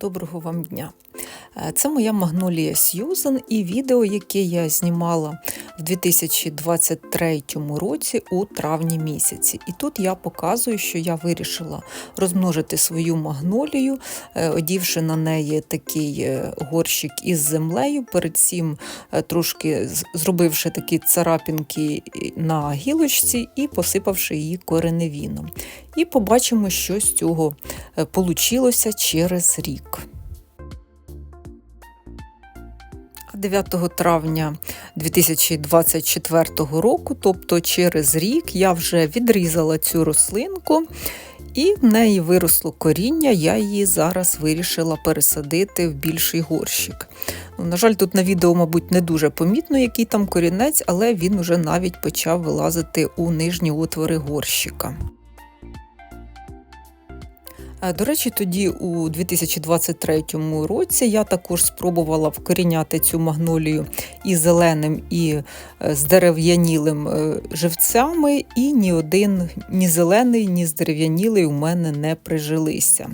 Доброго вам дня! Е, Це моя магнолія Сьюзан і відео, яке я знімала в 2023 році у травні місяці. І тут я показую, що я вирішила розмножити свою магнолію, е, одівши на неї такий е, горщик із землею. Перед цим трошки зробивши такі царапінки на гілочці і посипавши її кореневіном. І побачимо, що з цього получилося через рік. А 9 травня 2024 року, тобто через рік, я вже відрізала цю рослинку, і в неї виросло коріння. Я її зараз вирішила пересадити в більший горщик. Ну, на жаль, тут на відео, мабуть, не дуже помітно, який там корінець, але він уже навіть почав вилазити у нижні отвори горщика. Е, До речі, тоді у 2023 році я також спробувала вкоріняти цю магнолію і зеленим, і з здерев'янілим е, живцями, і ні один ні зелений, ні здерев'янілий у мене не прижилися.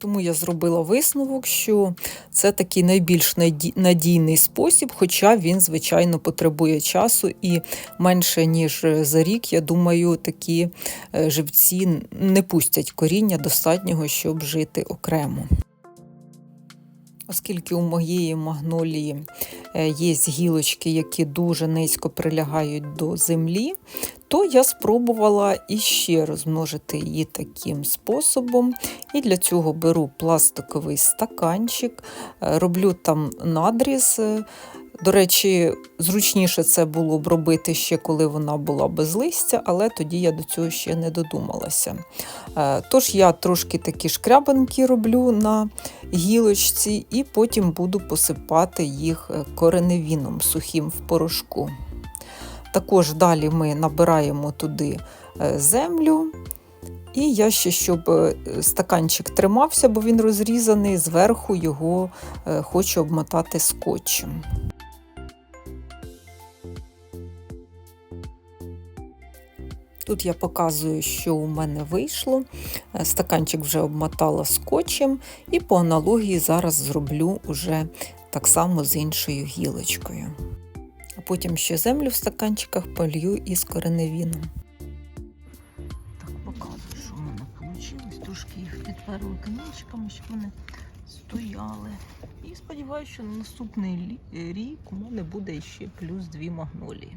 Тому я зробила висновок, що це такий найбільш надійний спосіб, хоча він, звичайно, потребує часу і менше ніж за рік, я думаю, такі е, живці не пустять коріння достатнього, щоб жити окремо. Оскільки у моєї магнолії е, є гілочки, які дуже низько прилягають до землі, то я спробувала іще розмножити її таким способом. І для цього беру пластиковий стаканчик, е, роблю там надріз. До речі, зручніше це було б робити ще коли вона була без листя, але тоді я до цього ще не додумалася. Е, Тож я трошки такі шкрябанки роблю на гілочці, і потім буду посипати їх е, кореневіном сухим в порошку. Також далі ми набираємо туди е, землю. І я ще, щоб стаканчик тримався, бо він розрізаний, зверху його хочу обмотати скотчем. Тут я показую, що у мене вийшло. Е, Стаканчик вже обмотала скотчем, і по аналогії зараз зроблю уже так само з іншою гілочкою. А потім ще землю в стаканчиках полью із кореневіном. Так, показую, що в мене вийшло. Трошки їх підперли камінчиками, щоб вони стояли. І сподіваюся, що на наступний рік у мене буде ще плюс дві магнолії.